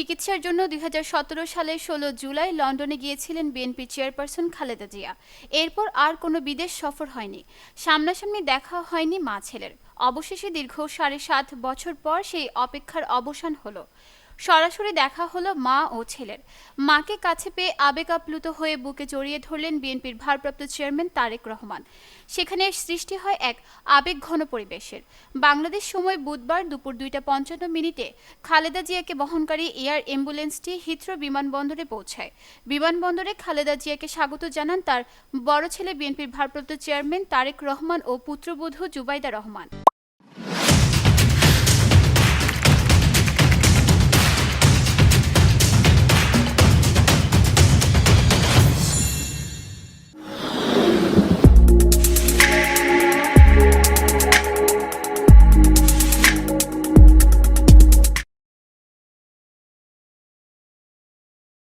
চিকিৎসার জন্য দুই হাজার সতেরো সালের ষোলো জুলাই লন্ডনে গিয়েছিলেন বিএনপি চেয়ারপারসন খালেদা জিয়া। এরপর আর কোনো বিদেশ সফর হয়নি। সামনাসামনি দেখা হয়নি মা ছেলের। অবশেষে দীর্ঘ সাড়ে সাত বছর পর সেই অপেক্ষার অবসান হলো। সরাসরি দেখা হলো মা ও ছেলের। মাকে কাছে পেয়ে আবেগ আপ্লুত হয়ে বুকে জড়িয়ে ধরলেন বিএনপির ভারপ্রাপ্ত চেয়ারম্যান তারেক রহমান। সেখানে সৃষ্টি হয় এক আবেগ ঘন পরিবেশের। বাংলাদেশ সময় বুধবার দুপুর দুইটা পঞ্চান্ন মিনিটে খালেদা জিয়াকে বহনকারী এয়ার অ্যাম্বুলেন্সটি হিথ্রো বিমানবন্দরে পৌঁছায়। বিমানবন্দরে খালেদা জিয়াকে স্বাগত জানান তার বড় ছেলে বিএনপির ভারপ্রাপ্ত চেয়ারম্যান তারেক রহমান ও পুত্রবধূ জুবাইদা রহমান।